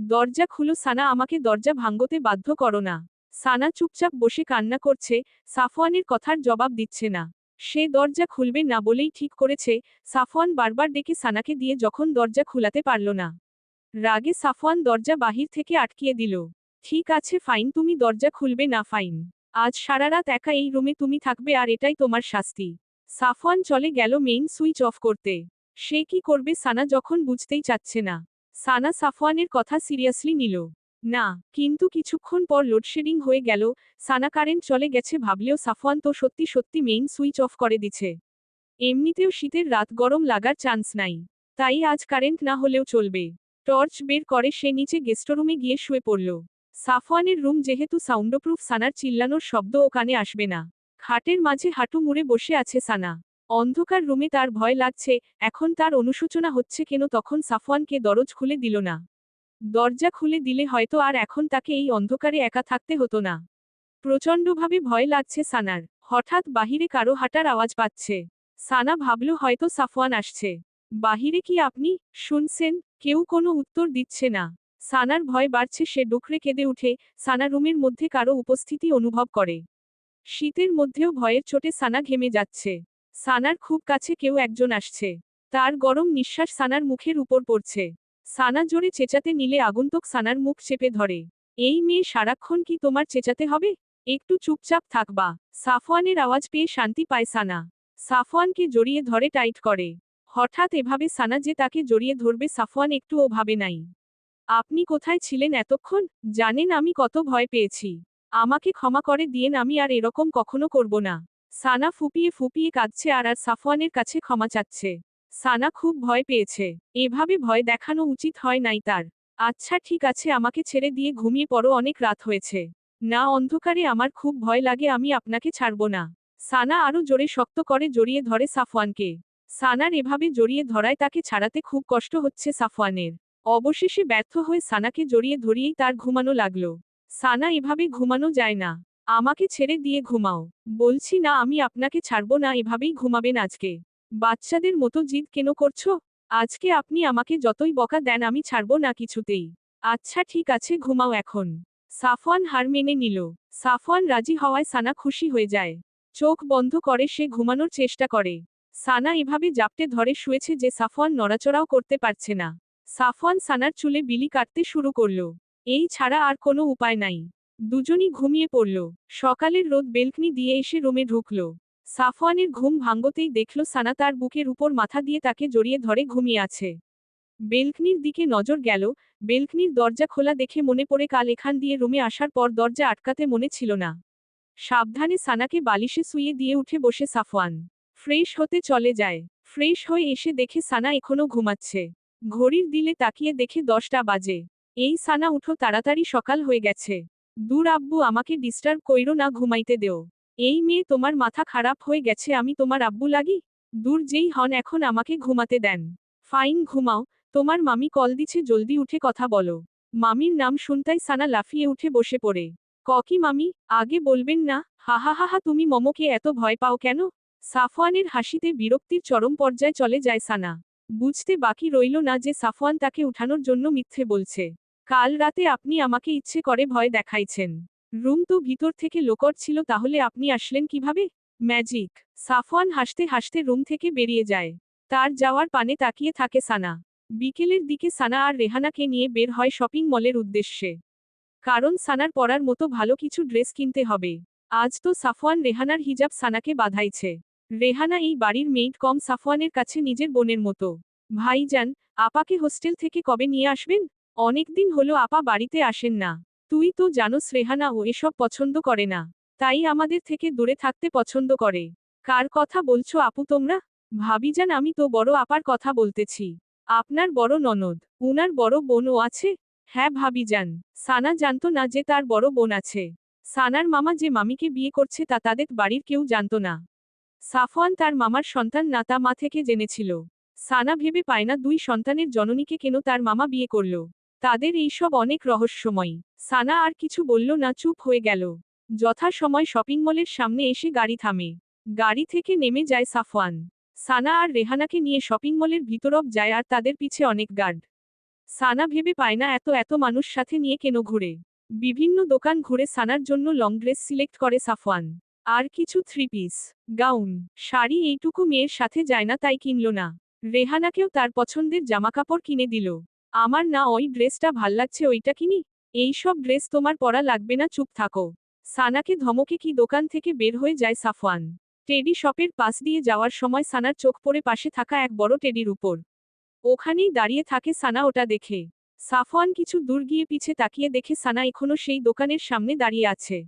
দরজা খুলো সানা, আমাকে দরজা ভাঙ্গতে বাধ্য করো না। সানা চুপচাপ বসে কান্না করছে, সাফওয়ানের কথার জবাব দিচ্ছে না। সে দরজা খুলবে না বলেই ঠিক করেছে, সাফওয়ান বারবার ডেকে সানাকে দিয়ে যখন দরজা খুলাতে পারল না। রাগে সাফওয়ান দরজা বাহির থেকে আটকিয়ে দিল। ঠিক আছে, ফাইন, তুমি দরজা খুলবে না, ফাইন। আজ সারা রাত একা এই রুমে তুমি থাকবে আর এটাই তোমার শাস্তি। সাফওয়ান চলে গেল মেইন সুইচ অফ করতে। সে কি করবে সানা যখন বুঝতেই চাচ্ছে না। সানা সাফওয়ানের কথা সিরিয়াসলি নিল। না, কিন্তু কিছুক্ষণ পর লোডশেডিং হয়ে গেল। সানা কারেন্ট চলে গেছে ভাবলেও সাফওয়ান তো সত্যি সত্যি মেইন সুইচ অফ করে দিছে এমনিতেও শীতের রাত গরম লাগার চান্স নাই। তাই আজ কারেন্ট না হলেও চলবে। টর্চ বের করে সে নিচে গেস্টরুমে গিয়ে শুয়ে পড়ল। সাফওয়ানের রুম যেহেতু সাউন্ডপ্রুফ সানার চিল্লানোর শব্দ ও কানে আসবে না। খাটের মাঝে হাঁটু মুড়ে বসে আছে সানা। অন্ধকার রুমে তার ভয় লাগছে, এখন তার অনুশোচনা হচ্ছে কেন তখন সাফওয়ানকে দরজ খুলে দিল না। দরজা খুলে দিলে হয়তো আর এখন তাকে এই অন্ধকারে একা থাকতে হতো না। প্রচণ্ডভাবে ভয় লাগছে সানার। হঠাৎ বাহিরে কারও হাঁটার আওয়াজ পাচ্ছে। সানা ভাবল হয়তো সাফওয়ান আসছে। বাহিরে কি আপনি? শুনছেন? কেউ কোনো উত্তর দিচ্ছে না। সানার ভয় বাড়ছে, সে ডুকরে কেঁদে উঠে, সানা রুমের মধ্যে কারও উপস্থিতি অনুভব করে। শীতের মধ্যেও ভয়ের চোটে সানা ঘেমে যাচ্ছে। সানার খুব কাছে কেউ একজন আসছে। তার গরম নিঃশ্বাস সানার মুখের উপর পড়ছে। সানা জোরে চেঁচাতে নিলে আগন্তুক সানার মুখ চেপে ধরে। এই মেয়ে সারাক্ষণ কি তোমার চেঁচাতে হবে? একটু চুপচাপ থাকবা। সাফওয়ানের আওয়াজ পেয়ে শান্তি পায় সানা। সাফওয়ানকে জড়িয়ে ধরে টাইট করে। হঠাৎ এভাবে সানা যে তাকে জড়িয়ে ধরবে সাফওয়ান একটুও ভাবে নাই। আপনি কোথায় ছিলেন এতক্ষণ? জানেন আমি কত ভয় পেয়েছি। আমাকে ক্ষমা করে দিয়েন, আমি আর এরকম কখনো করব না। সানা ফুপিয়ে ফুপিয়ে কাঁদছে আর আর সাফওয়ানের কাছে ক্ষমা চাচ্ছে। সানা খুব ভয় পেয়েছে। এভাবে ভয় দেখানো উচিত হয় নাই তার। আচ্ছা ঠিক আছে, আমাকে ছেড়ে দিয়ে ঘুমিয়ে পড়ো, অনেক রাত হয়েছে। না, অন্ধকারে আমার খুব ভয় লাগে, আমি আপনাকে ছাড়ব না। সানা আরও জোরে শক্ত করে জড়িয়ে ধরে সাফওয়ানকে। সানার এভাবে জড়িয়ে ধরায় তাকে ছাড়াতে খুব কষ্ট হচ্ছে সাফওয়ানের। অবশেষে ব্যর্থ হয়ে সানাকে জড়িয়ে ধরিয়েই তার ঘুমানো লাগল। সানা এভাবে ঘুমানো যায় না। আমাকে ছেড়ে দিয়ে ঘুমাও। বলছি না, আমি আপনাকে ছাড়ব না, এভাবেই ঘুমাবেন আজকে। বাচ্চাদের মতো জিদ কেন করছ? আজকে আপনি আমাকে যতই বকা দেন, আমি ছাড়ব না কিছুতেই। আচ্ছা ঠিক আছে, ঘুমাও এখন। সাফওয়ান হার মেনে নিল। সাফওয়ান রাজি হওয়ায় সানা খুশি হয়ে যায়। চোখ বন্ধ করে সে ঘুমানোর চেষ্টা করে। সানা এভাবে জাপটে ধরে শুয়েছে যে সাফওয়ান নড়াচড়াও করতে পারছে না। সাফওয়ান সানার চুলে বিলি কাটতে শুরু করল। এই ছাড়া আর কোনো উপায় নাই। দুজনই ঘুমিয়ে পড়ল। সকালের রোদ বেলকনি দিয়ে এসে রুমে ঢুকল। সাফওয়ানের ঘুম ভাঙ্গতেই দেখল সানা তার বুকের উপর মাথা দিয়ে তাকে জড়িয়ে ধরে ঘুমিয়ে আছে। বেলকনির দিকে নজর গেল, বেলকনির দরজা খোলা দেখে মনে পড়ে কাল এখান দিয়ে রুমে আসার পর দরজা আটকাতে মনে ছিল না। সাবধানে সানাকে বালিশে শুইয়ে দিয়ে উঠে বসে সাফওয়ান। ফ্রেশ হতে চলে যায়। ফ্রেশ হয়ে এসে দেখে সানা এখনও ঘুমাচ্ছে। ঘড়ির দিলে তাকিয়ে দেখে দশটা বাজে। এই সানা উঠো তাড়াতাড়ি সকাল হয়ে গেছে। দূর আব্বু, আমাকে ডিস্টার্ব কইরো না ঘুমাইতে দেও। এই মেয়ে তোমার মাথা খারাপ হয়ে গেছে, আমি তোমার আব্বু লাগি? দূর যেই হন, এখন আমাকে ঘুমাতে দেন। ফাইন, ঘুমাও। তোমার মামি কল দিছে, জলদি উঠে কথা বলো। মামির নাম শুনতাই সানা লাফিয়ে উঠে বসে পড়ে। ককি মামি? আগে বলবেন না। হাহা হা হা হা, তুমি মমকে এত ভয় পাও কেন? সাফওয়ানের হাসিতে বিরক্তির চরম পর্যায়ে চলে যায় সানা। বুঝতে বাকি রইল না যে সাফওয়ান তাকে উঠানোর জন্য মিথ্যে বলছে। কাল রাতে আপনি আমাকে ইচ্ছে করে ভয় দেখাইছেন। রুম তো ভিতর থেকে লোকর ছিল, তাহলে আপনি আসলেন কীভাবে? ম্যাজিক। সাফওয়ান হাসতে হাসতে রুম থেকে বেরিয়ে যায়। তার যাওয়ার পানে তাকিয়ে থাকে সানা। বিকেলের দিকে সানা আর রেহানাকে নিয়ে বের হয় শপিং মলের উদ্দেশ্যে। কারণ সানার পরার মতো ভালো কিছু ড্রেস কিনতে হবে। আজ তো সাফওয়ান রেহানার হিজাব সানাকে বাধাইছে। রেহানা এই বাড়ির মেইড কম সাফওয়ানের কাছে নিজের বোনের মতো। ভাইজান, আপাকে হোস্টেল থেকে কবে নিয়ে আসবেন? অনেকদিন হলো আপা বাড়িতে আসেন না। তুই তো জানোস রেহানা ও এসব পছন্দ করে না। তাই আমাদের থেকে দূরে থাকতে পছন্দ করে। কার কথা বলছো আপু তোমরা? ভাবিজান আমি তো বড় আপার কথা বলতেছি। আপনার বড় ননদ, উনার বড় বোনও আছে? হ্যাঁ ভাবিজান সানা জানতো না যে তার বড় বোন আছে। সানার মামা যে মামিকে বিয়ে করছে তা তাদের বাড়ির কেউ জানতো না। সাফওয়ান তার মামার সন্তান না তা মা থেকে জেনেছিল। সানা ভেবে পায় না দুই সন্তানের জননীকে কেন তার মামা বিয়ে করল। তাদের এইসব অনেক রহস্যময়। সানা আর কিছু বলল না, চুপ হয়ে গেল। যথা সময় শপিং মলের সামনে এসে গাড়ি থামে। গাড়ি থেকে নেমে যায় সাফওয়ান। সানা আর রেহানাকে নিয়ে শপিং মলের ভিতরব যায় আর তাদের পিছে অনেক গার্ড। সানা ভেবে পায় না এত এত মানুষ সাথে নিয়ে কেন ঘুরে। বিভিন্ন দোকান ঘুরে সানার জন্য লং ড্রেস সিলেক্ট করে সাফওয়ান। আর কিছু থ্রি পিস, গাউন, শাড়ি এইটুকু মেয়ের সাথে যায় না, তাই কিনল না। রেহানাকেও তার পছন্দের জামাকাপড় কিনে দিল। আমার না ওই ড্রেসটা ভালো লাগছে, ওইটা কিনি? এইসব ড্রেস তোমার পরা লাগবে না, চুপ থাকো। সানাকে ধমকে কি দোকান থেকে বের হয়ে যায় সাফওয়ান? টেডি শপের পাশ দিয়ে যাওয়ার সময় সানার চোখ পড়ে পাশে থাকা এক বড় টেডির উপর। ওখানেই দাঁড়িয়ে থাকে সানা ওটা দেখে। সাফওয়ান কিছু দূর গিয়ে পিছে তাকিয়ে দেখে সানা এখনও সেই দোকানের সামনে দাঁড়িয়ে আছে।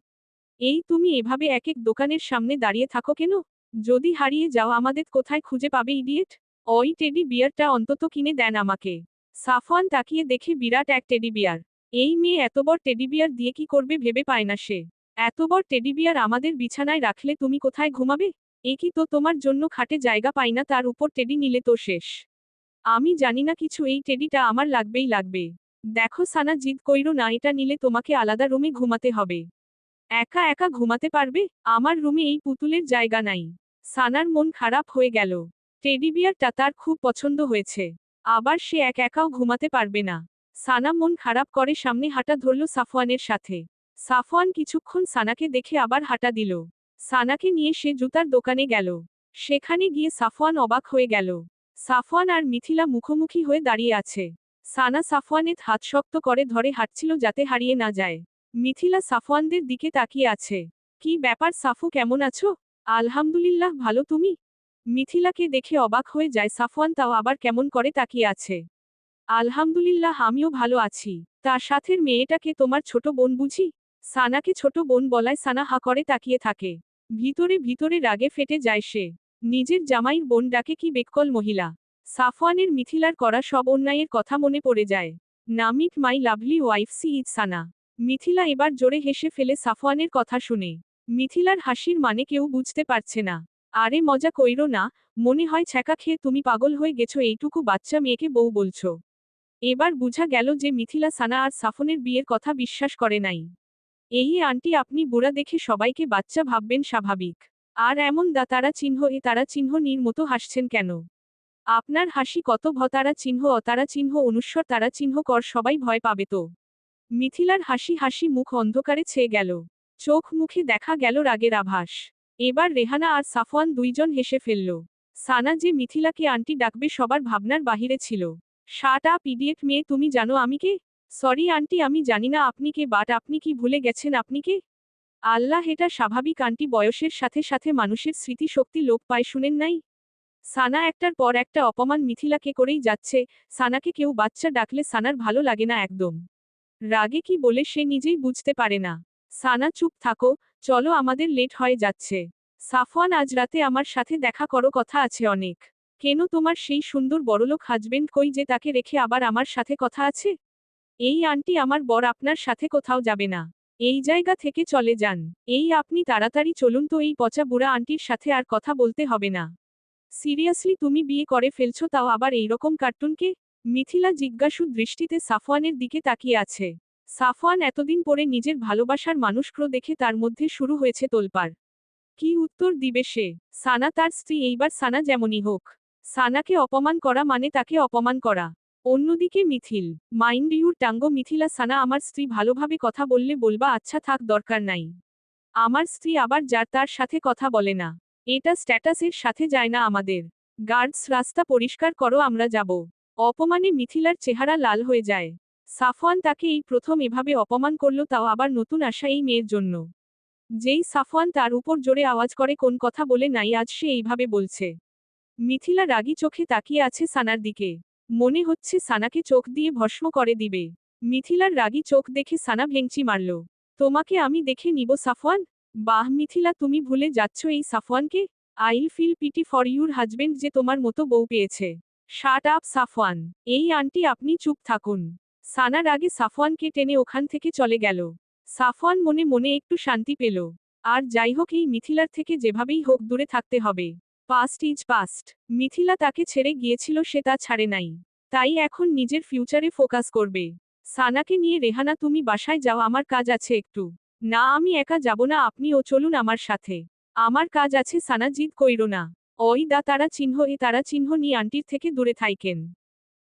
এই তুমি এভাবে এক এক দোকানের সামনে দাঁড়িয়ে থাকো কেন? যদি হারিয়ে যাও আমাদের কোথায় খুঁজে পাবে ইডিয়েট? ওই টেডি বিয়ারটা অন্তত কিনে দেন আমাকে। সাফওয়ান তাকিয়ে দেখে বিরাট এক টেডিবিয়ার এই মেয়ে এত বড় টেডি বিয়ার দিয়ে কি করবে ভেবে পায় না সে। এত বড় টেডি বিয়ার আমাদের বিছানায় রাখলে তুমি কোথায় ঘুমাবে? এ কি তো তোমার জন্য খাটে জায়গা পাই না, তার উপর টেডি নিলে তো শেষ। আমি জানি না কিছু, এই টেডিটা আমার লাগবেই লাগবে। দেখো সানা, জিদ কইরো না, এটা নিলে তোমাকে আলাদা রুমে ঘুমাতে হবে। একা একা ঘুমাতে পারবে? আমার রুমে এই পুতুলের জায়গা নাই। সানার মন খারাপ হয়ে গেল। টেডিবিয়ারটা তার খুব পছন্দ হয়েছে। আবার সে এক একাও ঘুমাতে পারবে না। সানা মন খারাপ করে সামনে হাঁটা ধরল সাফওয়ানের সাথে। সাফওয়ান কিছুক্ষণ সানাকে দেখে আবার হাঁটা দিল। সানাকে নিয়ে সে জুতার দোকানে গেল। সেখানে গিয়ে সাফওয়ান অবাক হয়ে গেল। সাফওয়ান আর মিথিলা মুখোমুখি হয়ে দাঁড়িয়ে আছে। সানা সাফওয়ানের হাত শক্ত করে ধরে হাঁটছিল যাতে হারিয়ে না যায়। মিথিলা সাফওয়ানদের দিকে তাকিয়ে আছে। কি ব্যাপার সাফু, কেমন আছো? আলহামদুলিল্লাহ, ভালো, তুমি? মিথিলাকে দেখে অবাক হয়ে যায় সাফওয়ান তাও আবার কেমন করে তাকিয়ে আছে। আলহামদুলিল্লাহ, আমিও ভালো আছি। তার সাথের মেয়েটাকে তোমার ছোট বোন বুঝি? সানাকে ছোট বোন বলায় সানা হা করে তাকিয়ে থাকে। ভিতরে ভিতরে রাগে ফেটে যায় সে। নিজের জামাইর বোন ডাকে কি বেককল মহিলা? সাফওয়ানের মিথিলার করা সব অন্যায়ের কথা মনে পড়ে যায়। নামিক, my lovely wife, she is Sana. Mithila এবার জোরে হেসে ফেলে সাফওয়ানের কথা শুনে। মিথিলার হাসির মানে কেউ বুঝতে পারছে না। আরে মজা কইরো না, মনে হয় ছ্যাঁকা খেয়ে তুমি পাগল হয়ে গেছো, এইটুকু বাচ্চা মেয়েকে বউ বলছো। এবার বুঝা গেল যে মিথিলা সানা আর সাফনের বিয়ের কথা বিশ্বাস করে নাই। এই আন্টি আপনি বুড়া দেখে সবাইকে বাচ্চা ভাববেন স্বাভাবিক। আর এমন দা তারা চিহ্ন, এ তারা চিহ্ন নির মতো হাসছেন কেন? আপনার হাসি কত ভতারা চিহ্ন অতারা চিহ্ন, অনুস্বর তারা চিহ্ন, কর সবাই ভয় পাবে তো। মিথিলার হাসি হাসি মুখ অন্ধকারে ছেয়ে গেল। চোখ মুখে দেখা গেল রাগের আভাস। এবার রেহানা আর সাফওয়ান দুইজন হেসে ফেলল। সানা যে মিথিলাকে আন্টি ডাকবে সবার ভাবনার বাহিরে ছিল। শার্ট আপ, ইডিয়েট মেয়ে, তুমি জানো আমি কে? সরি আন্টি, আমি জানি না আপনি কে, বাট আপনি কি ভুলে গেছেন আপনি কে? আল্লাহ, এটা স্বাভাবিক আন্টি, বয়সের সাথে সাথে মানুষের স্মৃতিশক্তি লোপ পায়, শুনেন নাই? সানা একটার পর একটা অপমান মিথিলাকে করেই যাচ্ছে। সানাকে কেউ বাচ্চা ডাকলে সানার ভালো লাগে না একদম। রাগে কি বলে সে নিজেই বুঝতে পারে না। সানা, চুপ থাকো। চলো আমাদের লেট হয়ে যাচ্ছে। সাফওয়ান, আজ রাতে আমার সাথে দেখা করো, কথা আছে অনেক। কেন তোমার সেই সুন্দর বড়লোক হাজবেন্ড কই যে তাকে রেখে আবার আমার সাথে কথা আছে? এই আন্টি আমার বর আপনার সাথে কোথাও যাবে না। এই জায়গা থেকে চলে যান। এই আপনি তাড়াতাড়ি চলুন তো, এই পচা বুড়া আন্টির সাথে আর কথা বলতে হবে না। সিরিয়াসলি তুমি বিয়ে করে ফেলছো, তাও আবার এইরকম কার্টুনকে মিথিলা জিজ্ঞাসু দৃষ্টিতে সাফওয়ানের দিকে তাকিয়ে আছে। সাফওয়ান এতদিন পরে নিজের ভালোবাসার মানুষক্র দেখে তার মধ্যে শুরু হয়েছে তোলপাড়। কি উত্তর দিবে সে? সানা তার স্ত্রী, এইবার সানা যেমনই হোক। সানাকে অপমান করা মানে তাকে অপমান করা। অন্যদিকে Mithil, mind your tongue Mithila Sana, আমার স্ত্রী ভালোভাবে কথা বললে বলবা আচ্ছা থাক, দরকার নাই। আমার স্ত্রী আবার যার তার সাথে কথা বলে না। এটা স্ট্যাটাসের সাথে যায় না আমাদের। গার্ডস, রাস্তা পরিষ্কার করো, আমরা যাব। অপমানে মিথিলার চেহারা লাল হয়ে যায়। সাফওয়ান তাকে এই প্রথম এভাবে অপমান করল, তাও আবার নতুন আশা এই মেয়ের জন্য। যেই সাফওয়ান তার উপর জোরে আওয়াজ করে, কোন কথা বলে নাই, আজ সে এইভাবে বলছে? মিথিলা রাগী চোখে তাকিয়ে আছে সানার দিকে। মনে হচ্ছে সানাকে চোখ দিয়ে ভস্ম করে দিবে। মিথিলার রাগী চোখ দেখে সানা ভেংচি মারল। তোমাকে আমি দেখে নিব সাফওয়ান? বাহ, মিথিলা, তুমি ভুলে যাচ্ছ এই সাফওয়ানকে। I'll feel pity for your husband যে তোমার মতো বউ পেয়েছে। Shut up Safwan. এই আন্টি, আপনি চুপ থাকুন। সানার আগে সাফওয়ানকে টেনে ওখান থেকে চলে গেল। সাফওয়ান মনে মনে একটু শান্তি পেল। আর যাই হোক এই মিথিলার থেকে যেভাবেই হোক দূরে থাকতে হবে। পাস্ট ইজ পাস্ট মিথিলা তাকে ছেড়ে গিয়েছিল, সে তা ছাড়ে নাই। তাই এখন নিজের ফিউচারে ফোকাস করবে। সানাকে নিয়ে, রেহানা, তুমি বাসায় যাও, আমার কাজ আছে একটু। না, আমি একা যাব না, আপনিও চলুন আমার সাথে। আমার কাজ আছে সানা জিদ কইরো না। ওই দা, তারা চিহ্ন, এ তারা চিহ্ন নিয়ে আন্টির থেকে দূরে থাইকেন।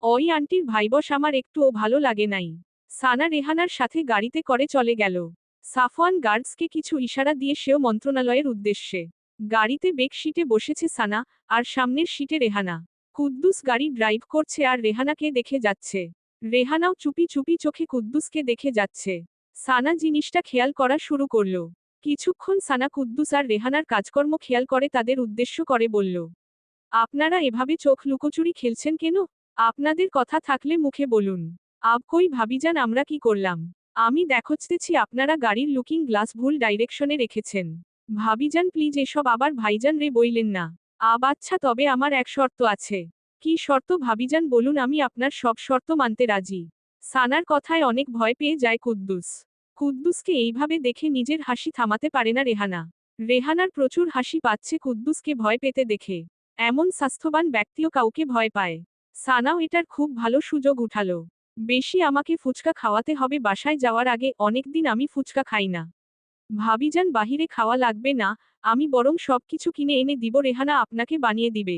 ওই আন্টির ভাইবস আমার একটুও ভালো লাগে নাই। সানা রেহানার সাথে গাড়িতে করে চলে গেল। সাফওয়ান গার্ডসকে কিছু ইশারা দিয়ে সেও মন্ত্রণালয়ের উদ্দেশ্যে। গাড়িতে বেক সিটে বসেছে সানা আর সামনের সিটে রেহানা। কুদ্দুস গাড়ি ড্রাইভ করছে আর রেহানাকে দেখে যাচ্ছে। রেহানাও চুপি চুপি চোখে কুদ্দুসকে দেখে যাচ্ছে। সানা জিনিসটা খেয়াল করা শুরু করল। কিছুক্ষণ সানা কুদ্দুস আর রেহানার কাজকর্ম খেয়াল করে তাদের উদ্দেশ্য করে বলল, আপনারা এভাবে চোখ লুকোচুরি খেলছেন কেন? আপনাদের কথা থাকলে মুখে বলুন। আব কই ভাবিজান আমরা কি করলাম? আমি দেখছতেছি আপনারা গাড়ির লুকিং গ্লাস ভুল ডাইরেকশনে রেখেছেন। ভাবিজান প্লিজ এসব আবার ভাইজান রে বইলেন না। আব আচ্ছা তবে আমার এক শর্ত আছে। কি শর্ত ভাবিজান বলুন আমি আপনার সব শর্ত মানতে রাজি। সানার কথায় অনেক ভয় পেয়ে যায় কুদ্দুস। কুদ্দুসকে এইভাবে দেখে নিজের হাসি থামাতে পারে না রেহানা। রেহানার প্রচুর হাসি পাচ্ছে কুদ্দুসকে ভয় পেতে দেখে। এমন স্বাস্থ্যবান ব্যক্তিও কাউকে ভয় পায়। সানাও এটার খুব ভালো সুযোগ উঠালো। বেশি আমাকে ফুচকা খাওয়াতে হবে বাসায় যাওয়ার আগে অনেকদিন আমি ফুচকা খাই না। ভাবিজান বাহিরে খাওয়া লাগবে না, আমি বরং সবকিছু কিনে এনে দিব রেহানা আপনাকে বানিয়ে দিবে।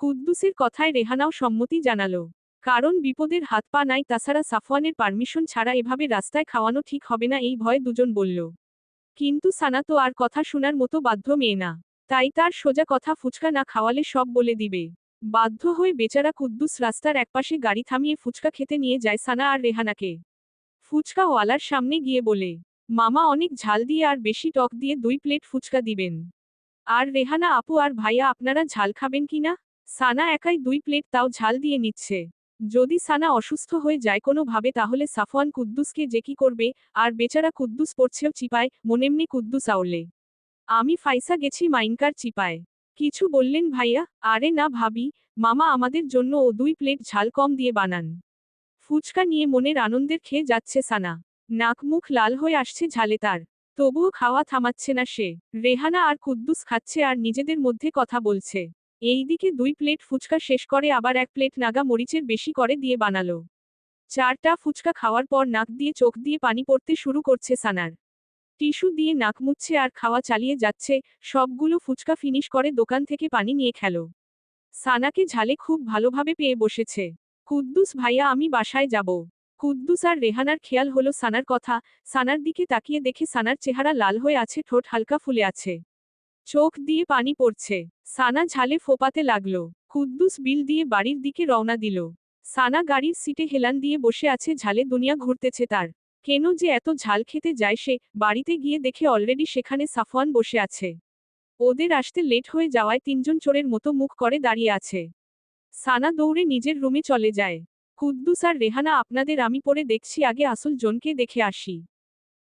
কুদ্দুসের কথায় রেহানাও সম্মতি জানালো। কারণ বিপদের হাত পা নাই, তাছাড়া সাফওয়ানের পারমিশন ছাড়া এভাবে রাস্তায় খাওয়ানো ঠিক হবে না এই ভয়ে দুজন বলল। কিন্তু সানা তো আর কথা শোনার মতো বাধ্য মেয়ে না। তাই তার সোজা কথা ফুচকা না খাওয়ালে সব বলে দিবে। বাধ্য হয়ে বেচারা কুদ্দুস রাস্তার একপাশে গাড়ি থামিয়ে ফুচকা খেতে নিয়ে যায় সানা আর রেহানাকে। ফুচকা ওয়ালার সামনে গিয়ে বলে, মামা অনেক ঝাল দিয়ে আর বেশি টক দিয়ে দুই প্লেট ফুচকা দিবেন। আর রেহানা আপু আর ভাইয়া আপনারা ঝাল খাবেন কিনা সানা একাই দুই প্লেট তাও ঝাল দিয়ে নিচ্ছে। যদি সানা অসুস্থ হয়ে যায় কোনোভাবে তাহলে সাফওয়ান কুদ্দুসকে যে কি করবে? আর বেচারা কুদ্দুস পড়ছেও চিপায়, মনেমনি কুদ্দুস আউলে। আমি ফাইসা গেছি মাইনকার চিপায়। কিছু বললেন ভাইয়া, আরে না ভাবি, মামা আমাদের জন্য ও দুই প্লেট ঝাল কম দিয়ে বানান। ফুচকা নিয়ে মনের আনন্দের খেয়ে যাচ্ছে সানা। নাক মুখ লাল হয়ে আসছে ঝালে তার। তবুও খাওয়া থামাচ্ছে না সে। রেহানা আর কুদ্দুস খাচ্ছে আর নিজেদের মধ্যে কথা বলছে। এইদিকে দুই প্লেট ফুচকা শেষ করে আবার এক প্লেট নাগা মরিচের বেশি করে দিয়ে বানালো। চারটা ফুচকা খাওয়ার পর নাক দিয়ে চোখ দিয়ে পানি পড়তে শুরু করছে সানার। টিস্যু দিয়ে নাক মুচ্ছে আর খাওয়া চালিয়ে যাচ্ছে, সবগুলো ফুচকা ফিনিশ করে দোকান থেকে পানি নিয়ে খেল। সানাকে ঝালে খুব ভালোভাবে পেয়ে বসেছে। কুদ্দুস, ভাইয়া, আমি বাসায় যাব। কুদ্দুস আর রেহানার খেয়াল হলো সানার কথা। সানার দিকে তাকিয়ে দেখে সানার চেহারা লাল হয়ে আছে, ঠোঁট হালকা ফুলে আছে। চোখ দিয়ে পানি পড়ছে। সানা ঝালে ফোপাতে লাগল। কুদ্দুস বিল দিয়ে বাড়ির দিকে রওনা দিল। সানা গাড়ির সিটে হেলান দিয়ে বসে আছে, ঝালে দুনিয়া ঘুরতেছে তার। কেন যে এত ঝাল খেতে যায় সে বাড়িতে গিয়ে দেখে অলরেডি সেখানে সাফওয়ান বসে আছে। ওদের আসতে লেট হয়ে যাওয়ায় তিনজন চোরের মতো মুখ করে দাঁড়িয়ে আছে। সানা দৌড়ে নিজের রুমে চলে যায়। কুদ্দুস আর রেহানা, আপনাদের আমি পরে দেখছি, আগে আসল জনকে দেখে আসি।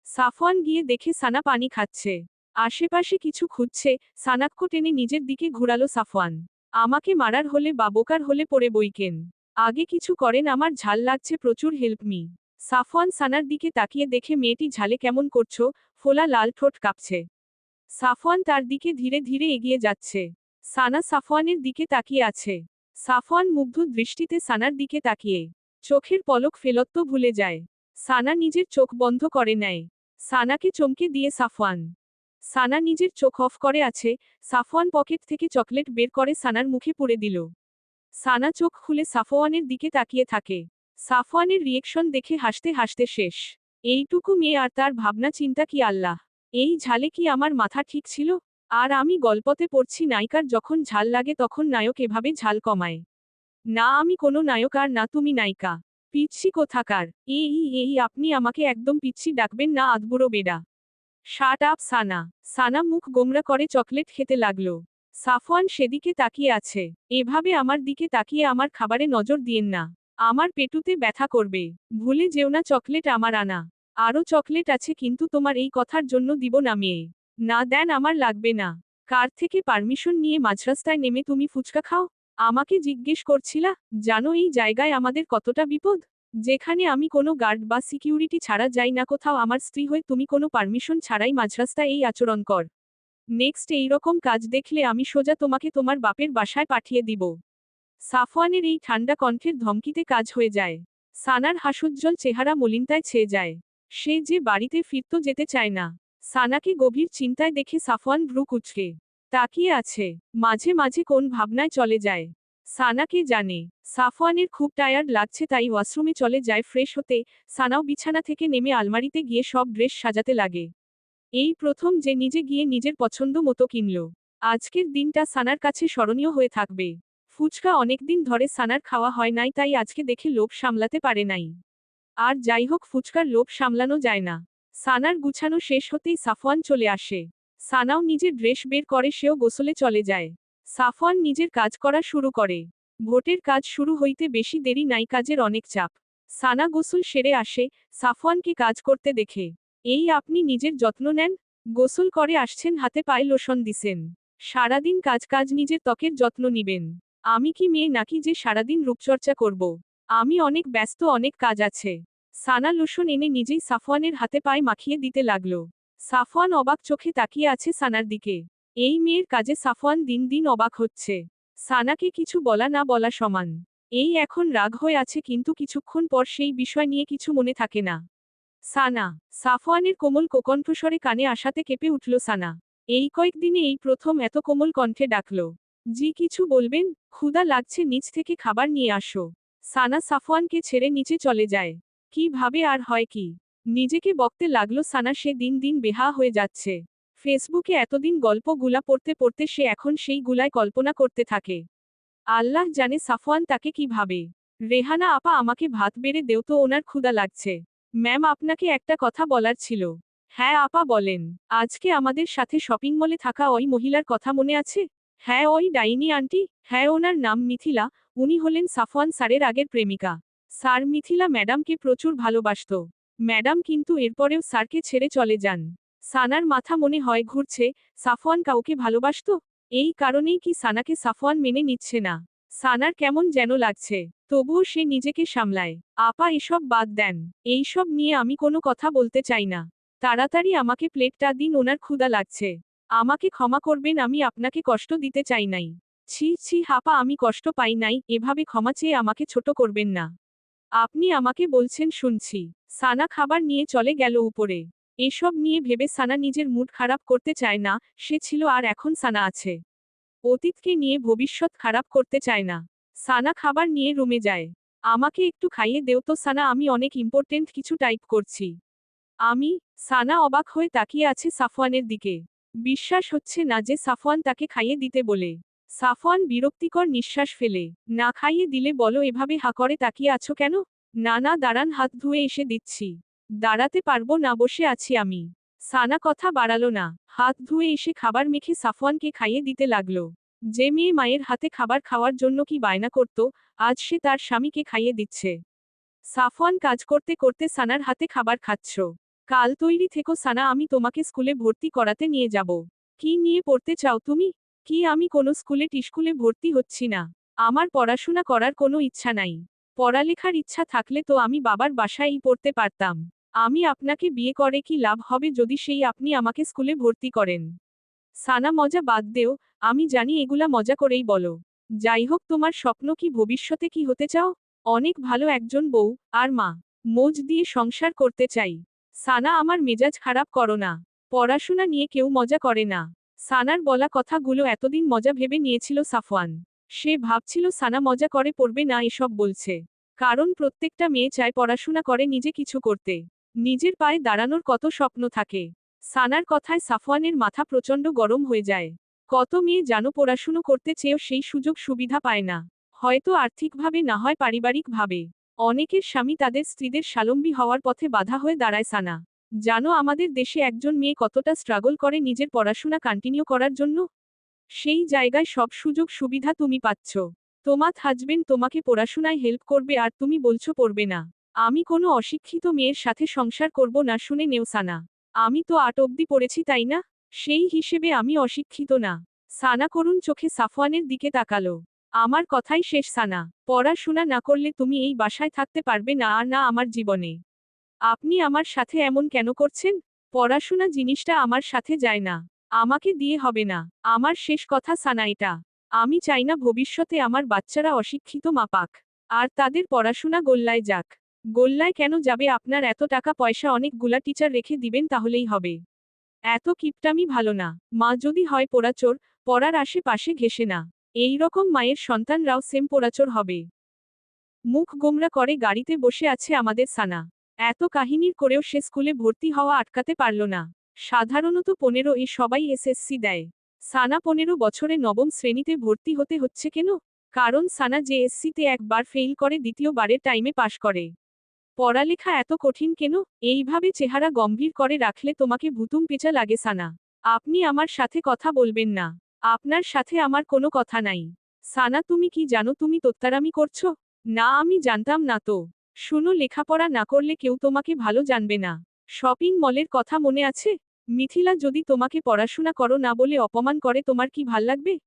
সাফওয়ান গিয়ে দেখে সানা পানি খাচ্ছে। আশেপাশে কিছু খুঁজছে, সানাক্কো টেনে নিজের দিকে ঘুরালো সাফওয়ান। আমাকে মারার হলে বা বোকার হলে পরে বইকেন আগে কিছু করেন, আমার ঝাল লাগছে, প্রচুর হেল্প মি সাফওয়ান সানার দিকে তাকিয়ে দেখে মেয়েটি ঝালে কেমন করছ, ফোলা লাল ঠোঁট কাঁপছে। সাফওয়ান তার দিকে ধীরে ধীরে এগিয়ে যাচ্ছে। সানা সাফওয়ানের দিকে তাকিয়ে আছে। সাফওয়ান মুগ্ধ দৃষ্টিতে সানার দিকে তাকিয়ে। চোখের পলক ফেলত্ব ভুলে যায়। সানা নিজের চোখ বন্ধ করে নেয়। সানাকে চমকে দিয়ে সাফওয়ান। সানা নিজের চোখ অফ করে আছে। সাফওয়ান পকেট থেকে চকলেট বের করে সানার মুখে পুড়ে দিল। সানা চোখ খুলে সাফওয়ানের দিকে তাকিয়ে থাকে। সাফওয়ানের রিয়েকশন দেখে হাসতে হাসতে শেষ। এইটুকু মেয়ে আর তার ভাবনা চিন্তা কি আল্লাহ? এই ঝালে কি আমার মাথা ঠিক ছিল? আর আমি গল্পতে পড়ছি নায়িকার যখন ঝাল লাগে তখন নায়ক এভাবে ঝাল কমায়। না, আমি কোনো নায়ক আর না, তুমি নায়িকা। পিচ্ছি কোথাকার? এই এই আপনি আমাকে একদম পিচ্ছি ডাকবেন না আদবুড়ো বেডা। শার্ট আপ, সানা। সানা মুখ গোমরা করে চকলেট খেতে লাগল। সাফওয়ান সেদিকে তাকিয়ে আছে। এভাবে আমার দিকে তাকিয়ে আমার খাবারে নজর দিয়েন না। আমার পেটুতে ব্যথা করবে। ভুলে যেও না, চকলেট আমার আনা। আরও চকলেট আছে, কিন্তু তোমার এই কথার জন্য দিব না মেয়ে। না দেন, আমার লাগবে না। কার থেকে পারমিশন নিয়ে মাঝরাস্তায় নেমে তুমি ফুচকা খাও? আমাকে জিজ্ঞেস করছিলা, জানো এই জায়গায় আমাদের কতটা বিপদ? যেখানে আমি কোনো গার্ড বা সিকিউরিটি ছাড়া যাই না, কোথাও আমার স্ত্রী হয়ে তুমি কোনো পারমিশন ছাড়াই মাঝরাস্তায় এই আচরণ কর। নেক্সট, এইরকম কাজ দেখলে আমি সোজা তোমাকে তোমার বাপের বাসায় পাঠিয়ে দিব। সাফওয়ানের এই ঠান্ডা কণ্ঠের ধমকিতে কাজ হয়ে যায়। সানার হাসুজ্জ্বল চেহারা মলিনতায় ছেয়ে যায়। সে যে বাড়িতে ফিরত যেতে চায় না। সানাকে গভীর চিন্তায় দেখে সাফওয়ান ভ্রু কুচকে। তাকিয়ে আছে, মাঝে মাঝে কোন ভাবনায় চলে যায়। সানাকে জানে? সাফওয়ানের খুব টায়ার্ড লাগছে তাই ওয়াশরুমে চলে যায় ফ্রেশ হতে। সানাও বিছানা থেকে নেমে আলমারিতে গিয়ে সব ড্রেস সাজাতে লাগে। এই প্রথম যে নিজে গিয়ে নিজের পছন্দ মতো কিনল। আজকের দিনটা সানার কাছে স্মরণীয় হয়ে থাকবে। ফুচকা অনেকদিন ধরে সানার খাওয়া হয় নাই, তাই আজকে দেখে লোভ সামলাতে পারে নাই। আর যাই হোক, ফুচকার লোভ সামলানো যায় না। সানার গুছানো শেষ হতেই সাফওয়ান চলে আসে। সানাও নিজের ড্রেস বের করে, সেও গোসলে চলে যায়। সাফওয়ান নিজের কাজ করা শুরু করে। ভোটের কাজ শুরু হইতে বেশি দেরি নাই, কাজের অনেক চাপ। সানা গোসল সেরে আসে, সাফওয়ানকে কাজ করতে দেখে। এই আপনি নিজের যত্ন নেন? গোসল করে আসছেন, হাতে পায়ে লোশন দিছেন। সারাদিন কাজ কাজ, নিজের ত্বকের যত্ন নিবেন। আমি কি মেয়ে নাকি যে সারাদিন রূপচর্চা করব? আমি অনেক ব্যস্ত, অনেক কাজ আছে। সানা লোশন এনে নিজেই সাফওয়ানের হাতে পায়ে মাখিয়ে দিতে লাগল। সাফওয়ান অবাক চোখে তাকিয়ে আছে সানার দিকে। এই মেয়ের কাজে সাফওয়ান দিন দিন অবাক হচ্ছে। সানাকে কিছু বলা না বলা সমান। এই এখন রাগ হয়ে আছে কিন্তু কিছুক্ষণ পর সেই বিষয় নিয়ে কিছু মনে থাকে না। সানা, সাফওয়ানের কোমল কোকণ্ঠস্বরে কানে আসাতে কেঁপে উঠল সানা। এই কয়েকদিনে এই প্রথম এত কোমল কণ্ঠে ডাকল। জি, কিছু বলবেন? ক্ষুদা লাগছে, নিচ থেকে খাবার নিয়ে আসো। সানা সাফওয়ানকে ছেড়ে নিচে চলে যায়। কি ভাবে আর হয় কি? নিজেকে বকতে লাগল সানা, সে দিন দিন বেহা হয়ে যাচ্ছে। ফেসবুকে এতদিন গল্পগুলা পড়তে পড়তে সে এখন সেই গুলায় কল্পনা করতে থাকে। আল্লাহ জানে সাফওয়ান তাকে কি ভাবে রেহানা আপা আমাকে ভাত বেড়ে দেও তো ওনার ক্ষুদা লাগছে। ম্যাম, আপনাকে একটা কথা বলার ছিল। হ্যাঁ আপা বলেন, আজকে আমাদের সাথে শপিং মলে থাকা ওই মহিলার কথা মনে আছে? হ্যাঁ ওই ডাইনি আন্টি। হ্যাঁ ওনার নাম মিথিলা। উনি হলেন সাফওয়ান স্যারের আগের প্রেমিকা। স্যার মিথিলা ম্যাডামকে প্রচুর ভালোবাসত। ম্যাডাম কিন্তু এরপরেও স্যারকে ছেড়ে চলে যান। সানার মাথা মনে হয় ঘুরছে, সাফওয়ান কাউকে ভালোবাসত? এই কারণেই কি সানাকে সাফওয়ান মেনে নিচ্ছে না? সানার কেমন যেন লাগছে। তবুও সে নিজেকে সামলায়। আপা এসব বাদ দেন। এইসব নিয়ে আমি কোনো কথা বলতে চাই না। তাড়াতাড়ি আমাকে প্লেটটা দিন, ওনার ক্ষুদা লাগছে। আমাকে ক্ষমা করবেন, আমি আপনাকে কষ্ট দিতে চাই নাই। ছি ছি, হাপা, আমি কষ্ট পাই নাই, এভাবে ক্ষমা চেয়ে আমাকে ছোট করবেন না। আপনি আমাকে বলছেন, শুনছি। সানা খাবার নিয়ে চলে গেল উপরে। এসব নিয়ে ভেবে সানা নিজের মুড খারাপ করতে চায় না, সে ছিল আর এখন সানা আছে। অতীতকে নিয়ে ভবিষ্যৎ খারাপ করতে চায় না। সানা খাবার নিয়ে রুমে যায়। আমাকে একটু খাইয়ে দেও তো সানা, আমি অনেক ইম্পর্টেন্ট কিছু টাইপ করছি। আমি, সানা অবাক হয়ে তাকিয়ে আছে সাফওয়ানের দিকে। বিশ্বাস হচ্ছে না যে সাফওয়ান তাকে খাইয়ে দিতে বলে। সাফওয়ান বিরক্তিকর নিঃশ্বাস ফেলে। না খাইয়ে দিলে বলো এভাবে হা করে তাকিয়ে আছো কেন? না না, দাঁড়ান, হাত ধুয়ে এসে দিচ্ছি। দাঁড়াতে পারব না, বসে আছি আমি। সানা কথা বাড়ালো না। হাত ধুয়ে এসে খাবার মেখে সাফওয়ানকে খাইয়ে দিতে লাগল। যে মেয়ে মায়ের হাতে খাবার খাওয়ার জন্য কি বায়না করত, আজ সে তার স্বামীকে খাইয়ে দিচ্ছে। সাফওয়ান কাজ করতে করতে সানার হাতে খাবার খাচ্ছ। কাল তৈরি থেকো সানা, আমি তোমাকে স্কুলে ভর্তি করাতে নিয়ে যাব। কি নিয়ে পড়তে চাও তুমি? কি আমি কোনো স্কুলে টিস্কুলে ভর্তি হচ্ছি না। আমার পড়াশোনা করার কোনো ইচ্ছা নাই। পড়ালেখার ইচ্ছা থাকলে তো আমি বাবার বাসায়ই পড়তে পারতাম। আমি আপনাকে বিয়ে করে কি লাভ হবে যদি সেই আপনি আমাকে স্কুলে ভর্তি করেন? সানা, মজা বাদ দেও, আমি জানি এগুলা মজা করেই বলো। যাই হোক, তোমার স্বপ্ন কি ভবিষ্যতে কি হতে চাও? অনেক ভালো একজন বউ আর মা। মোজ দিয়ে সংসার করতে চাই। সানা আমার মেজাজ খারাপ করো না। পড়াশোনা নিয়ে কেউ মজা করে না। সানার বলা কথাগুলো এতদিন মজা ভেবে নিয়েছিল সাফওয়ান। সে ভাবছিল সানা মজা করে পড়বে না এসব বলছে। কারণ প্রত্যেকটা মেয়ে চায় পড়াশোনা করে নিজে কিছু করতে। নিজের পায়ে দাঁড়ানোর কত স্বপ্ন থাকে। সানার কথায় সাফওয়ানের মাথা প্রচণ্ড গরম হয়ে যায়। কত মেয়ে জানো পড়াশুনো করতে চেয়েও সেই সুযোগ সুবিধা পায় না। হয়তো আর্থিকভাবে না হয় পারিবারিকভাবে। অনেকের স্বামী তাদের স্ত্রীদের স্বালম্বী হওয়ার পথে বাধা হয়ে দাঁড়ায় সানা। জানো আমাদের দেশে একজন মেয়ে কতটা স্ট্রাগল করে নিজের পড়াশোনা কন্টিনিউ করার জন্য? সেই জায়গায় সব সুযোগ সুবিধা তুমি পাচ্ছ। তোমার হাজবেন্ড তোমাকে পড়াশোনায় হেল্প করবে আর তুমি বলছো পড়বে না। আমি কোনো অশিক্ষিত মেয়ের সাথে সংসার করব না শুনে নেও সানা। আমি তো আট অব্দি পড়েছি, তাই না? সেই হিসেবে আমি অশিক্ষিত না। সানা করুণ চোখে সাফওয়ানের দিকে তাকালো। আমার কথাই শেষ, সানা। পড়াশোনা না করলে তুমি এই বাসায় থাকতে পারবে না, আর না আমার জীবনে। আপনি আমার সাথে এমন কেন করছেন? পড়াশোনা জিনিসটা আমার সাথে যায় না। আমাকে দিয়ে হবে না। আমার শেষ কথা, সানা, এটা। আমি চাই না ভবিষ্যতে আমার বাচ্চারা অশিক্ষিত, মাপাক। আর তাদের পড়াশোনা গোল্লায় যাক। গোল্লায় কেন যাবে? আপনার এত টাকা পয়সা অনেকগুলা টিচার রেখে দিবেন, তাহলেই হবে। এত কিপটামি ভালো না। মা যদি হয় পোড়াচোর, পড়ার আশেপাশে ঘেসে না। এই রকম মায়ের সন্তানরাও সেম পোড়াচোর হবে। মুখ গোমরা করে গাড়িতে বসে আছে আমাদের সানা। এত কাহিনীর করেও সে স্কুলে ভর্তি হওয়া আটকাতে পারল না। সাধারণত পনেরো এ সবাই এসএসসি দেয়। সানা পনেরো বছরে নবম শ্রেণীতে ভর্তি হতে হচ্ছে কেন? কারণ সানা জেএসসিতে একবার ফেইল করে দ্বিতীয়বারের টাইমে পাশ করে। পড়ালেখা এত কঠিন কেন? এইভাবে চেহারা গম্ভীর করে রাখলে তোমাকে ভুতুম পেঁচা লাগে সানা। আপনি আমার সাথে কথা বলবেন না। আপনার সাথে আমার কোনো কথা নাই। সানা, তুমি কি জানো তুমি তোত্তারামি করছ? না, আমি জানতাম না তো। শুনো, লেখাপড়া না করলে কেউ তোমাকে ভালো জানবে না। শপিং মলের কথা মনে আছে? মিথিলা, যদি তোমাকে পড়াশোনা করো না বলে অপমান করে, তোমার কি ভালো লাগবে?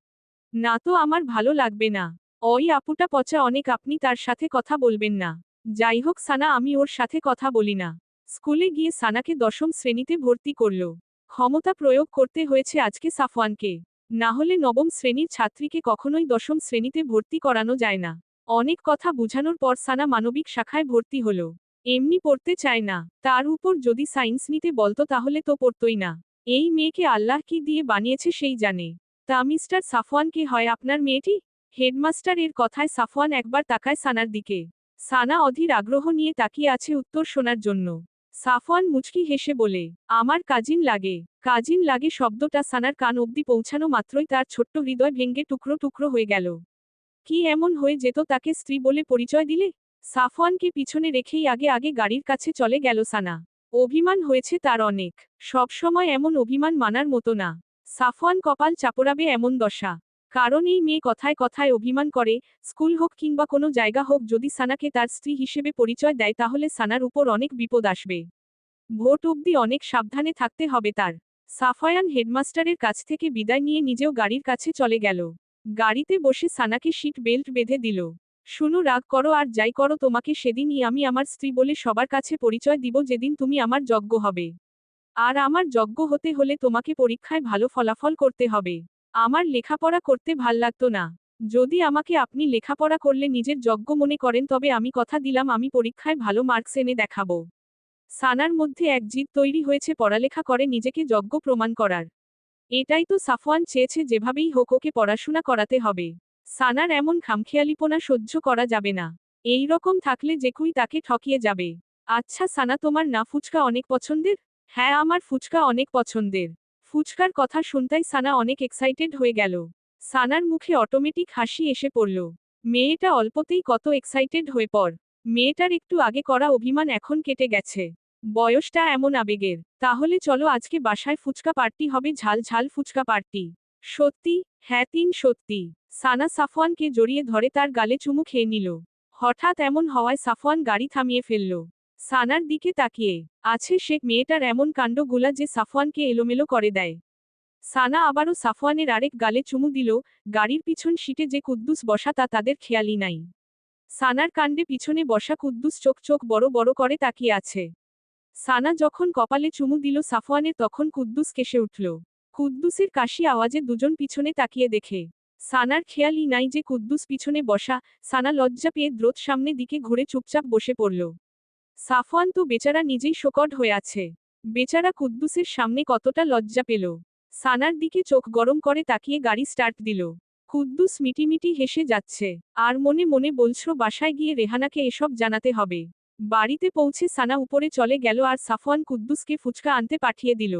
না তো, আমার ভালো লাগবে না। ওই আপুটা পচা অনেক, আপনি তার সাথে কথা বলবেন না। যাই হোক, সানা, আমি ওর সাথে কথা বলি না। স্কুলে গিয়ে সানাকে দশম শ্রেণীতে ভর্তি করল। ক্ষমতা প্রয়োগ করতে হয়েছে আজকে সাফওয়ানকে। না হলে নবম শ্রেণির ছাত্রীকে কখনোই দশম শ্রেণীতে ভর্তি করানো যায় না। অনেক কথা বুঝানোর পর সানা মানবিক শাখায় ভর্তি হল। এমনি পড়তে চায় না। তার উপর যদি সায়েন্স নিতে বলতো তাহলে তো পড়তই না। এই মেয়েকে আল্লাহ কি দিয়ে বানিয়েছে সেই জানে। তা মিস্টার সাফওয়ান কে হয় আপনার মেয়েটি? হেডমাস্টার এর কথায় সাফওয়ান একবার তাকায় সানার দিকে। সানা অধীর আগ্রহ নিয়ে তাকিয়ে আছে উত্তর শোনার জন্য। সাফওয়ান মুচকি হেসে বলে, আমার কাজিন লাগে। কাজিন লাগে শব্দটা সানার কান অবধি পৌঁছানো মাত্রই তার ছোট্ট হৃদয় ভেঙ্গে টুকরো টুকরো হয়ে গেল। কি এমন হয়ে যেত তাকে স্ত্রী বলে পরিচয় দিলে? সাফওয়ানকে পিছনে রেখেই আগে আগে গাড়ির কাছে চলে গেল সানা। অভিমান হয়েছে তার অনেক। সবসময় এমন অভিমান মানার মতো না। সাফওয়ান কপাল চাপড়াবে এমন দশা। কারণ এই মেয়ে কথায় কথায় অভিমান করে, স্কুল হোক কিংবা কোনো জায়গা হোক, যদি সানাকে তার স্ত্রী হিসেবে পরিচয় দেয়, তাহলে সানার উপর অনেক বিপদ আসবে। ভোট অবধি অনেক সাবধানে থাকতে হবে তার। সাফায়ান হেডমাস্টারের কাছ থেকে বিদায় নিয়ে নিজেও গাড়ির কাছে চলে গেল। গাড়িতে বসে সানাকে সিট বেল্ট বেঁধে দিল। শুনো, রাগ করো আর যাই করো, তোমাকে সেদিনই আমি আমার স্ত্রী বলে সবার কাছে পরিচয় দিব যেদিন তুমি আমার যজ্ঞ হবে। আর আমার যজ্ঞ হতে হলে তোমাকে পরীক্ষায় ভালো ফলাফল করতে হবে। আমার লেখাপড়া করতে ভালো লাগতো না। যদি আমাকে আপনি লেখাপড়া করলে নিজের যজ্ঞ মনে করেন, তবে আমি কথা দিলাম, আমি পরীক্ষায় ভালো মার্কস এনে দেখাব। সানার মধ্যে এক জিদ তৈরি হয়েছে, পড়ালেখা করে নিজেকে যজ্ঞ প্রমাণ করার। এটাই তো সাফওয়ান চেয়েছে, যেভাবেই হোক ওকে পড়াশোনা করাতে হবে। সানার এমন খামখেয়ালিপনা সহ্য করা যাবে না। এই রকম থাকলে যেকুই তাকে ঠকিয়ে যাবে। আচ্ছা সানা, তোমার না ফুচকা অনেক পছন্দের? হ্যাঁ আমার ফুচকা অনেক পছন্দের। ফুচকার কথা শুনতাই সানা অনেক এক্সাইটেড হয়ে গেল। সানার মুখে অটোমেটিক হাসি এসে পড়ল। মেয়েটা অল্পতেই কত এক্সাইটেড হয়ে পড়। মেয়েটার একটু আগে করা অভিমান এখন কেটে গেছে। বয়সটা এমন আবেগের। তাহলে চলো আজকে বাসায় ফুচকা পার্টি হবে ঝাল ঝাল ফুচকা পার্টি। সত্যি? হ্যাঁ তিন সত্যি। সানা সাফওয়ানকে জড়িয়ে ধরে তার গালে চুমু খেয়ে নিল। হঠাৎ এমন হওয়ায় সাফওয়ান গাড়ি থামিয়ে ফেলল। সানার দিকে তাকিয়ে, আছে সে মেয়েটার এমন কাণ্ডগুলা যে সাফওয়ানকে এলোমেলো করে দেয়। সানা আবারও সাফওয়ানের আরেক গালে চুমু দিল, গাড়ির পিছন সিটে যে কুদ্দুস বসা তা তাদের খেয়ালই নাই। সানার কাণ্ডে পিছনে বসা কুদ্দুস চোখ চোখ বড় বড় করে তাকিয়ে আছে। সানা যখন কপালে চুমু দিল সাফওয়ানের তখন কুদ্দুস কেসে উঠল। কুদ্দুসের কাশি আওয়াজে দুজন পিছনে তাকিয়ে দেখে, সানার খেয়ালই নাই যে কুদ্দুস পিছনে বসা। সানা লজ্জা পেয়ে দ্রোত সামনে দিকে ঘুরে চুপচাপ বসে পড়ল। সাফওয়ান তো বেচারা নিজেই শোকট হয়ে আছে। বেচারা কুদ্দুসের সামনে কতটা লজ্জা পেল। সানার দিকে চোখ গরম করে তাকিয়ে গাড়ি স্টার্ট দিল। কুদ্দুস মিটিমিটি হেসে যাচ্ছে। আর মনে মনে বলছো, বাসায় গিয়ে রেহানাকে এসব জানাতে হবে। বাড়িতে পৌঁছে সানা উপরে চলে গেল আর সাফওয়ান কুদ্দুসকে ফুচকা আনতে পাঠিয়ে দিল।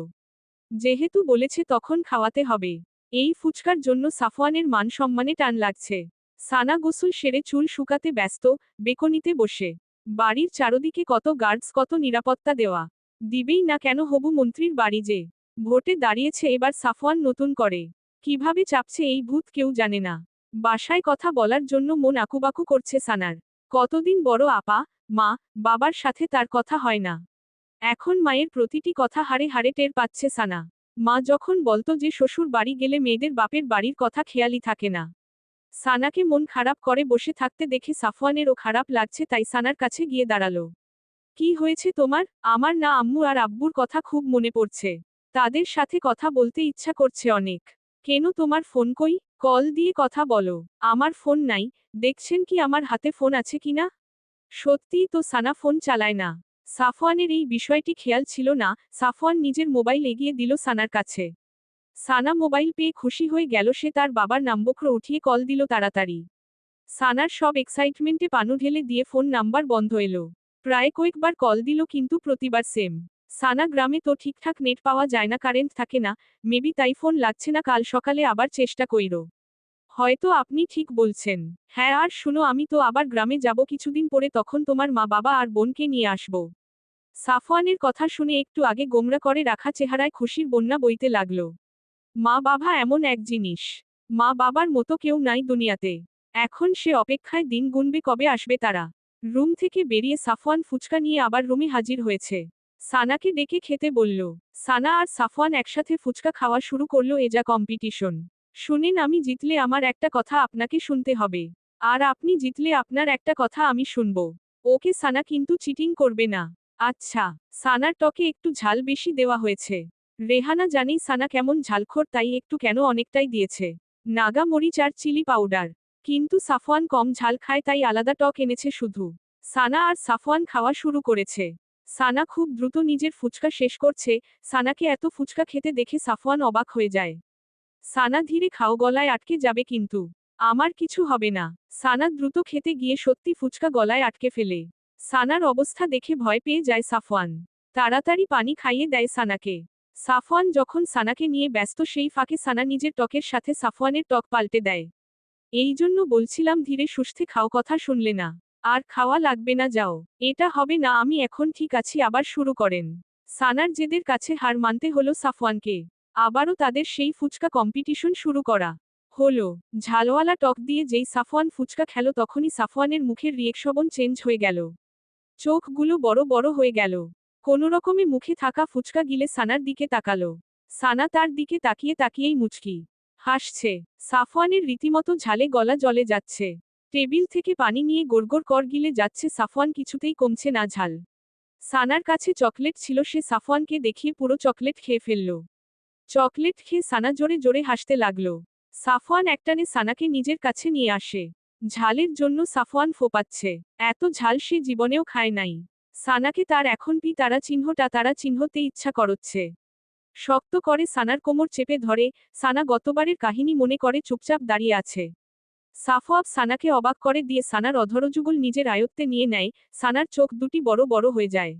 যেহেতু বলেছে তখন খাওয়াতে হবে। এই ফুচকার জন্য সাফওয়ানের মান সম্মানে টান লাগছে। সানা গোসল সেরে চুল শুকাতে ব্যস্ত, বেকনিতে বসে। বাড়ির চারদিকে কত গার্ডস, কত নিরাপত্তা দেওয়া। দিবেই না কেন হবু মন্ত্রীর বাড়ি যে। ভোটে দাঁড়িয়েছে এবার সাফওয়ান নতুন করে। কীভাবে চাপছে এই ভূত কেউ জানে না। বাসায় কথা বলার জন্য মন আকুবাকু করছে সানার। কতদিন বড় আপা, মা, বাবার সাথে তার কথা হয় না। এখন মায়ের প্রতিটি কথা হারে হারে টের পাচ্ছে সানা। মা যখন বলতো যে শ্বশুর বাড়ি গেলে মেয়েদের বাপের বাড়ির কথা খেয়ালি থাকে না। সানাকে মন খারাপ করে বসে থাকতে দেখে সাফওয়ানেরও খারাপ লাগছে, তাই সানার কাছে গিয়ে দাঁড়াল। কি হয়েছে তোমার? আমার না আম্মু আর আব্বুর কথা খুব মনে পড়ছে। তাদের সাথে কথা বলতে ইচ্ছা করছে অনেক। কেন তোমার ফোন কই? কল দিয়ে কথা বলো। আমার ফোন নাই। দেখছেন কি আমার হাতে ফোন আছে কিনা সত্যিই তো সানা ফোন চালায় না। সাফওয়ানের এই বিষয়টি খেয়াল ছিল না। সাফওয়ান নিজের মোবাইল এগিয়ে দিল সানার কাছে। সানা মোবাইল পেয়ে খুশি হয়ে গেল, সে তার বাবার নাম্বক্র উঠিয়ে কল দিল তাড়াতাড়ি। সানার সব এক্সাইটমেন্টে পানু ঢেলে দিয়ে ফোন নাম্বার বন্ধ এলো। প্রায় কয়েকবার কল দিল, কিন্তু প্রতিবার সেম সানা গ্রামে তো ঠিকঠাক নেট পাওয়া যায় না কারেন্ট থাকে না মেবি তাই ফোন লাগছে না, কাল সকালে আবার চেষ্টা কইরো। হয়তো আপনি ঠিক বলছেন। হ্যাঁ আর শুনো, আমি তো আবার গ্রামে যাব, কিছুদিন পরে তখন তোমার মা, বাবা আর বোনকে নিয়ে আসব। সাফওয়ানের কথা শুনে একটু আগে গোমরা করে রাখা চেহারায় খুশির বন্যা বইতে লাগল। মা বাবা এমন এক জিনিস। মা বাবার মতো কেউ নাই দুনিয়াতে। এখন সে অপেক্ষায় দিন গুনবে কবে আসবে তারা। রুম থেকে বেরিয়ে সাফওয়ান ফুচকা নিয়ে আবার রুমে হাজির হয়েছে। সানাকে ডেকে খেতে বলল, সানা আর সাফওয়ান একসাথে ফুচকা খাওয়া শুরু করল এজা কম্পিটিশন শুনেন আমি জিতলে আমার একটা কথা আপনাকে শুনতে হবে। আর আপনি জিতলে আপনার একটা কথা আমি শুনব। ওকে সানা কিন্তু চিটিং করবে না। আচ্ছা সানার টকে একটু ঝাল বেশি দেওয়া হয়েছে। রেহানা জানি সানা কেমন ঝালখোর, তাই একটু কেন অনেকটাই দিয়েছে। নাগা মরিচ আর চিলি পাউডার। কিন্তু সাফওয়ান কম ঝাল খায়, তাই আলাদা টক এনেছে শুধু। সানা আর সাফওয়ান খাওয়া শুরু করেছে। সানা খুব দ্রুত নিজের ফুচকা শেষ করছে। সানাকে এত ফুচকা খেতে দেখে সাফওয়ান অবাক হয়ে যায়। সানা ধীরে খাও গলায় আটকে যাবে কিন্তু। আমার কিছু হবে না। সানা দ্রুত খেতে গিয়ে সত্যি ফুচকা গলায় আটকে ফেলে। সানার অবস্থা দেখে ভয় পেয়ে যায় সাফওয়ান। তাড়াতাড়ি পানি খাইয়ে দেয় সানাকে। সাফওয়ান যখন সানাকে নিয়ে ব্যস্ত, সেই ফাঁকে সানা নিজের টকের সাথে সাফওয়ানের টক পাল্টে দেয়। এই জন্য বলছিলাম ধীরে সুস্থে খাও, কথা শুনলে না। আর খাওয়া লাগবে না, যাও। এটা হবে না, আমি এখন ঠিক আছি, আবার শুরু করেন। সানার জেদের কাছে হার মানতে হলো সাফওয়ানকে। আবারও তাদের সেই ফুচকা কম্পিটিশন শুরু করা হলো। ঝালওয়ালা টক দিয়ে যেই সাফওয়ান ফুচকা খেলো, তখনই সাফওয়ানের মুখের রিয়েকশবন চেঞ্জ হয়ে গেল। চোখগুলো বড় বড় হয়ে গেল। কোনোরকমে মুখে থাকা ফুচকা গিলে সানার দিকে তাকালো। সানা তার দিকে তাকিয়ে তাকিয়েই মুচকি। হাসছে। সাফওয়ানের রীতিমতো ঝালে গলা জলে যাচ্ছে। টেবিল থেকে পানি নিয়ে গোড়গোড় কর গিলে যাচ্ছে সাফওয়ান কিছুতেই কমছে না ঝাল। সানার কাছে চকলেট ছিল সে সাফওয়ানকে দেখিয়ে পুরো চকলেট খেয়ে ফেলল। চকলেট খেয়ে সানা জোরে জোরে হাসতে লাগল। সাফওয়ান একটানে সানাকে নিজের কাছে নিয়ে আসে। ঝালের জন্য সাফওয়ান ফোপাচ্ছে। এত ঝাল সে জীবনেও খায় নাই। সানাকে তার এখন পি তারা চিহ্নটা তারা চিহ্নতে ইচ্ছা করছে। শক্ত করে সানার কোমর চেপে ধরে, সানা গতবারের কাহিনী মনে করে চুপচাপ দাঁড়িয়ে আছে। সাফোয়াব সানাকে অবাক করে দিয়ে সানার অধরযুগল নিজের আয়ত্তে নিয়ে নেয়, সানার চোখ দুটি বড় বড় হয়ে যায়।